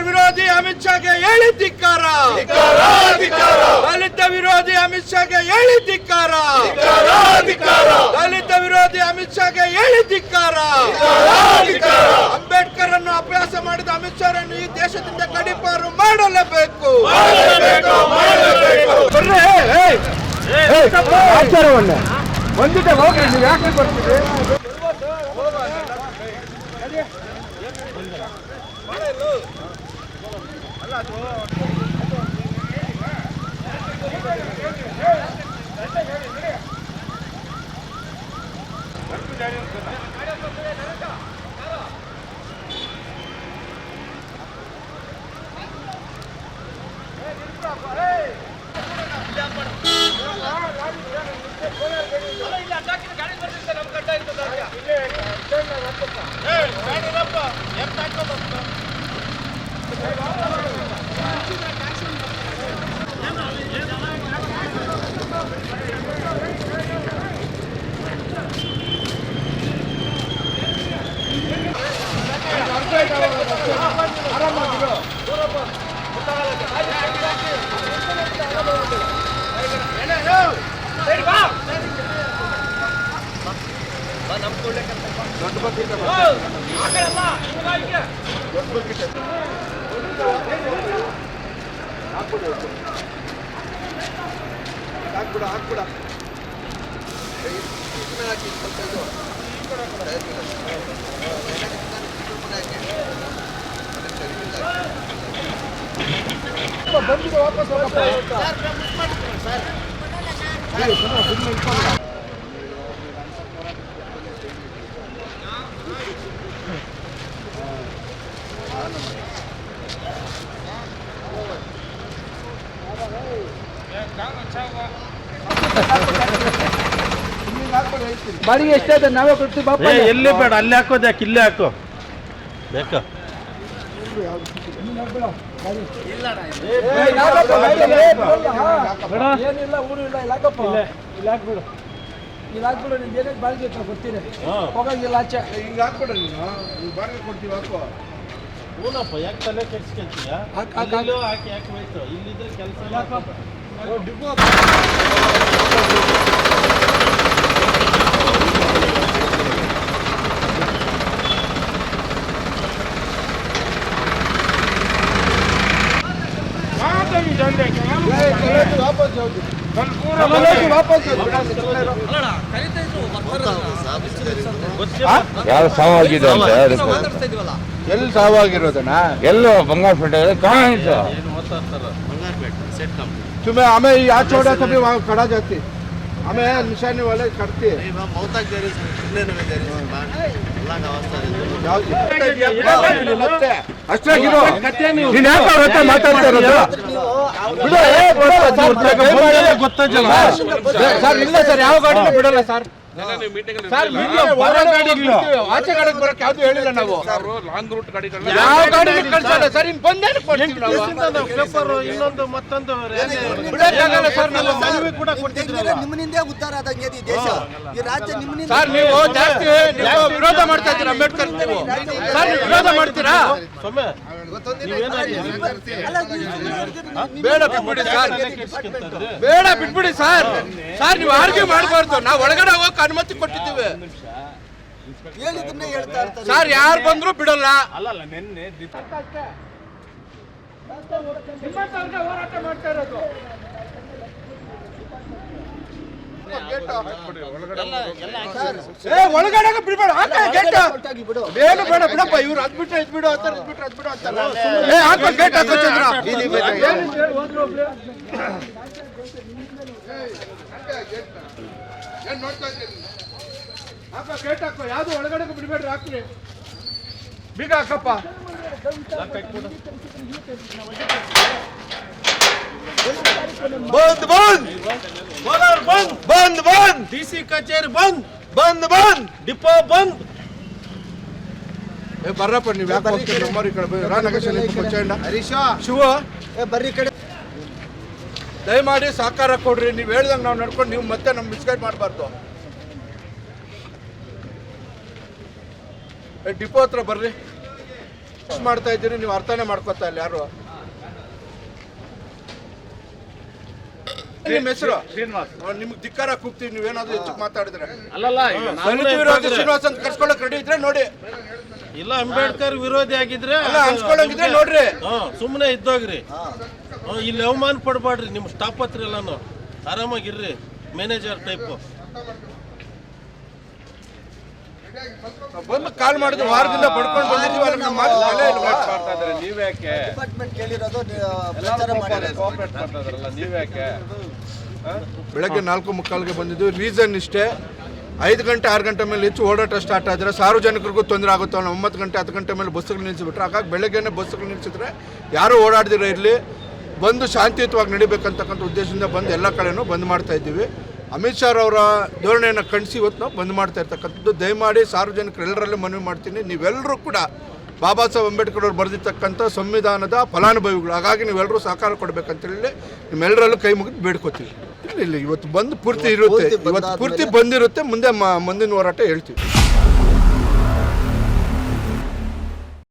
ವಿರೋಧಿ ಅಮಿತ್ ಶಾಗೆ ಹೇಳಿ ಧಿಕ್ಕಾರ ದಲಿತ ವಿರೋಧಿ ಅಮಿತ್ ಶಾಗೆ ಹೇಳಿ ಧಿಕ್ಕಾರ ದಲಿತ ವಿರೋಧಿ ಅಮಿತ್ ಶಾಗೆ ಹೇಳಿ ಧಿಕ್ಕಾರ ಅಂಬೇಡ್ಕರ್ ಅನ್ನು ಅಭ್ಯಾಸ ಮಾಡಿದ ಅಮಿತ್ ಶಾರನ್ನು ಈ ದೇಶದಿಂದ ಗಡಿಪಾರು ಮಾಡಲೇಬೇಕು. ಆಚಾರವನ್ನ. ಒಂದಿಟ ಹೋಗ್ರಿ ನೀವು ಯಾಕೆ ಬರ್ತೀರಿ? ಇಲ್ಲ ಹಾಕ್ಬಿಡ ಹಾಕ್ಬಿಡ ಬಂದಿದೆ ವಾಪಸ್ ಹೋಗಪ್ಪ ಬಾಡಿಗೆ ಎಷ್ಟಾಯ್ತು ನಾವೇ ಕೊಡ್ತೀವಿ ಬಾಪ ಎಲ್ಲಿ ಬೇಡ ಅಲ್ಲಿ ಹಾಕೋದು ಯಾಕೆ ಇಲ್ಲೇ ಹಾಕೋ. ಬೇಕಾ? ಏನಿಲ್ಲ ಊರು ಇಲ್ಲ ಇಲ್ಲ ಹಾಕಪ್ಪ. ಇಲ್ಲ ಹಾಕ್ಬಿಡು. ಇಲ್ಲ ಹಾಕ್ಬಿಡು ನಿಮ್ಗೆ ಏನೇನು ಬಾಡಿಗೆ ಹತ್ರ ಹೋಗಂಗಿಲ್ಲ ಆಚೆ. ಹಿಂಗೆ ಹಾಕ್ಬಿಡ ನೀನು ನೀವು ಬಾಡಿಗೆ ಕೊಡ್ತೀವಿ ಹಾಕೋ. ಹೂನಪ್ಪ ಯಾಕೆ ತಲೆ ಕೆಡ್ಸ್ಕೊಂತೀಯ? ಹಾಕಿ ಯಾಕೆ ಹೋಯ್ತು. ಇಲ್ಲಿದ್ರೆ ಕೆಲಸ ಯಾರು ಸಾವಾಗಿದೆ ಅಂತ ಎಲ್ಲಿ ಸಾವಾಗಿರೋದನ್ನ? ಎಲ್ಲೋ ಬಂಗಾರಪೇಟೆ ಕಾಣಿಸ್ತು ಏನು ಮಾತಾಡ್ತಾರ तुम्हें हमें यहाँ छोड़ा तभी वहाँ खड़ा जाती हमें निशानी वाले करती ಅಷ್ಟೇ ಗಿರೋ ನೀನ್ ಯಾಕೆ ಅವ್ರ ಹತ್ರ ಮಾತಾಡ್ತಾ ಇರೋದು ಬಿಡು, ಏ, ಬಿಡು, ಸರ್, ದಯಮಾಡಿ. ಗೊತ್ತಾಯ್ತಲ್ಲ ಸರ್ ಇಲ್ಲ ಸರ್ ಯಾವ ಗಾಡಿನೂ ಬಿಡಲ್ಲ ಸರ್ ಆಚೆ ಬರಕ್ಕೆ ಯಾವ್ದು ಹೇಳಿಲ್ಲ ನಾವು. ಯಾವ ಗಾಡಿನೂ ಕಳ್ಸಲ್ಲ ಸರ್. ಇನ್ ಬಂದೇನು ಕೊಡ್ತೀವಿ ನಾವು. ಪೇಪರ್ ಇನ್ನೊಂದು ಮತ್ತೊಂದು ಬಿಡಕ್ಕಾಗಲ್ಲ ಸರ್ ನಾವು. ಮನವಿ ಕೂಡ ಕೊಟ್ಟಿದ್ರಲ್ಲ ನಿಮ್ಮನಿಂದೇ ಉದ್ಧಾರ ಆದಂಗೆ ಈ ದೇಶ. ಈ ರಾಜ್ಯ ನಿಮ್ಮನಿಂದ ಸರ್ ನೀವು ಜಾಸ್ತಿ ನೀವು ವಿರೋಧ ಮಾಡ್ತಾ ಇದ್ದೀರಾ ಅಂಬೇಡ್ಕರ್ ನೀವು? ಸರ್ ನೀವು ವಿರೋಧ ಮಾಡ್ತೀರಾ? ಸೊಮ್ಮೆ. ಬೇಡ ಬಿಟ್ಬಿಡಿ ಸರ್. ಬೇಡ ಬಿಟ್ಬಿಡಿ ಸರ್. ಸರ್ ನೀವು ಆರ್ಗ್ಯೂ ಮಾಡಬಾರ್ದು. ನಾವು ಒಳಗಡೆ ಹೋಗಕ್ಕೆ ಅನುಮತಿ ಕೊಟ್ಟಿದ್ದೀವಿ. ಹೇಳಿದ್ದನ್ನೇ ಹೇಳ್ತಾ ಇರ್ತಾರೆ. ಸರ್ ಯಾರು ಬಂದ್ರು ಬಿಡಲ್ಲ. ಅಲ್ಲಲ್ಲ ನಿನ್ನೆ ಹೋರಾಟ ಮಾಡ್ತಾ ಇರೋದು ಏ ಒಳಗಡೆ ಬಿಡ್ಬೇಡ. ಹಾಕ ಗೇಟ್ ಹೊರ್ಟೋಗಿ ಬಿಡು. ಏನು ಬೇಡ ಬಿಡಪ್ಪ ಇವ್ರು ಅದ್ ಬಿಟ್ರೆ ಇದ್ ಬಿಡು ಅಂತಾರೆ ಇದ್ ಬಿಟ್ರೆ ಅದ್ ಬಿಡು ಅಂತಾರೆ ಏ ಹಾಕೋ ಗೇಟ್ ಹಾಕೋ ಚಂದ್ರ. ಏನ್ ನೋಡ್ತಾ ಇದ್ದೀನಿ ಹಾಕೋ ಗೇಟ್ ಹಾಕೋ. ಯಾವ್ದು ಒಳಗಡೆ ಬಿಡ್ಬೇಡ್ರಿ ಹಾಕ್ರಿ ಬೀಗ ಹಾಕಪ್ಪ. ಬಂದ್ ಬಂದ್. ಬಂದ್ ಬಂದ್. ಬಂದ್ ಡಿ ಸಿ ಕಚೇರಿ ಬಂದ್. ಬಂದ್ ಬಂದ್. ಡಿಪೋ ಬಂದ್. ಏ ಬರ್ರಪ್ಪ ನೀವು ಯಾಕೆ ಹೋಗ್ತೀರಿ ನಂಬರ್ ಈ ಕಡೆ ರಾ ಹರೀಶ. ಶಿವ. ಬರ್ರಿ ಕಡೆ. ದಯಮಾಡಿ ಸಹಕಾರ ಕೊಡ್ರಿ. ನೀವು ಹೇಳ್ದಂಗೆ ನಾವು ನಡ್ಕೊಂಡು ನೀವು ಮತ್ತೆ ನಮ್ಮ ಮಿಸ್ಗೈಡ್ ಮಾಡಬಾರ್ದು. ಡಿಪೋ ಹತ್ರ ಬರ್ರಿ. ಮಾಡ್ತಾ ಇದ್ದೀರಿ ನೀವು ಅರ್ಥನೇ ಮಾಡ್ಕೊತಾ ಇಲ್ಲ ಯಾರು? ನಿಮ್ಮ ಹೆಸರು? ನಿಮ್ಗೆ ಧಿಕ್ಕಾರ ಕೂಗ್ತೀವಿ ನೀವೇನಾದ್ರೂ ಹೆಚ್ಚು ಮಾತಾಡಿದ್ರೆ. ಅಲ್ಲಲ್ಲ ಈಗ ದಲಿತ ವಿರೋಧಿ ಇದ್ದಾಗ್ರೆ- ಶ್ರೀನಿವಾಸ್ ಅಂತ ಕರ್ಸ್ಕೊಳಕ್ ರೆಡಿ ಇದ್ರೆ ನೋಡಿ. ಇಲ್ಲ ಅಂಬೇಡ್ಕರ್ ವಿರೋಧಿ ಆಗಿದ್ರೆ ಅಲ್ಲ ಅನ್ಸ್ಕೊಳಂಗಿದ್ರೆ ನೋಡ್ರಿ. ಸುಮ್ಮನೆ ಇದ್ದೋಗ್ರಿ. ಹ್ಮ್, ಇಲ್ಲಿ ಅವಮಾನ ಪಡ್ಬಾಡ್ರಿ ನಿಮ್ಮ ಸ್ಟಾಪ್ ಹತ್ರ ಎಲ್ಲಾನು. ಆರಾಮಾಗಿರ್ರಿ ಮ್ಯಾನೇಜರ್ ಟೈಪ್ ಬಂದು ಕಾಲ್ ಮಾಡಿದ್ರು ವಾರದಿಂದ ಪಡ್ಕೊಂಡು ಬಂದಿದ್ದೀವಿ ಅಲ್ಲಿ ನಮ್ಮ ಮಾತು ಬೆಲೆ ಇಲ್ವಾ? ಡಿಪಾರ್ಟ್ಮೆಂಟ್ ಕೇಳಿರೋದು ನೀವು ಪ್ರಚಾರ ಮಾಡಿರೋದು. ಬೆಳಗ್ಗೆ ನಾಲ್ಕು ಮುಕ್ಕಾಲಿಗೆ ಬಂದಿದ್ದು. ರೀಸನ್ ಇಷ್ಟೇ. ಐದು ಗಂಟೆ, ಆರು ಗಂಟೆ ಮೇಲೆ ಹೆಚ್ಚು ಓಡಾಟ ಸ್ಟಾರ್ಟ್ ಆದರೆ ಸಾರ್ವಜನಿಕರಿಗೂ ತೊಂದರೆ ಆಗುತ್ತೆ ಅನ್ನೋ ಒಂಬತ್ತು ಗಂಟೆ, ಹತ್ತು ಗಂಟೆ ಮೇಲೆ ಬಸ್ಸುಗಳು ನಿಲ್ಲಿಸಿಬಿಟ್ರೆ ಹಾಗಾಗಿ ಬೆಳಗ್ಗೆನೇ ಬಸ್ಸುಗಳು ನಿಲ್ಲಿಸಿದ್ರೆ ಯಾರೂ ಓಡಾಡದಿರೋ ಇರಲಿ. ಬಂದು ಶಾಂತಿಯುತವಾಗಿ ನಡಿಬೇಕಂತಕ್ಕಂಥ ಉದ್ದೇಶದಿಂದ ಬಂದು ಎಲ್ಲ ಕಡೆನೂ ಬಂದ್ ಮಾಡ್ತಾ ಇದ್ದೀವಿ. ಅಮಿತ್ ಶಾ ಅವರ ಧೋರಣೆಯನ್ನು ಖಂಡಿಸಿ ಇವತ್ತು ನಾವು ಬಂದ್ ಮಾಡ್ತಾ ಇರ್ತಕ್ಕಂಥದ್ದು. ದಯಮಾಡಿ ಸಾರ್ವಜನಿಕರೆಲ್ಲರಲ್ಲೂ ಮನವಿ ಮಾಡ್ತೀನಿ. ನೀವೆಲ್ಲರೂ ಕೂಡ ಬಾಬಾ ಸಾಹೇಬ್ ಅಂಬೇಡ್ಕರ್ ಅವರು ಬರೆದಿರ್ತಕ್ಕಂಥ ಸಂವಿಧಾನದ ಫಲಾನುಭವಿಗಳು. ಹಾಗಾಗಿ ನೀವೆಲ್ಲರೂ ಸಹಕಾರ ಕೊಡಬೇಕಂತೇಳಿ ನಿಮ್ಮೆಲ್ಲರಲ್ಲೂ ಕೈ ಮುಗಿದು ಬೇಡ್ಕೋತೀವಿ. ಇಲ್ಲ ಇಲ್ಲ ಇವತ್ತು ಬಂದು ಪೂರ್ತಿ ಇರುತ್ತೆ. ಪೂರ್ತಿ ಇವತ್ತು ಪೂರ್ತಿ ಬಂದಿರುತ್ತೆ. ಮುಂದೆ ಮ- ಮುಂದಿನ ಹೋರಾಟ ಹೇಳ್ತೀವಿ.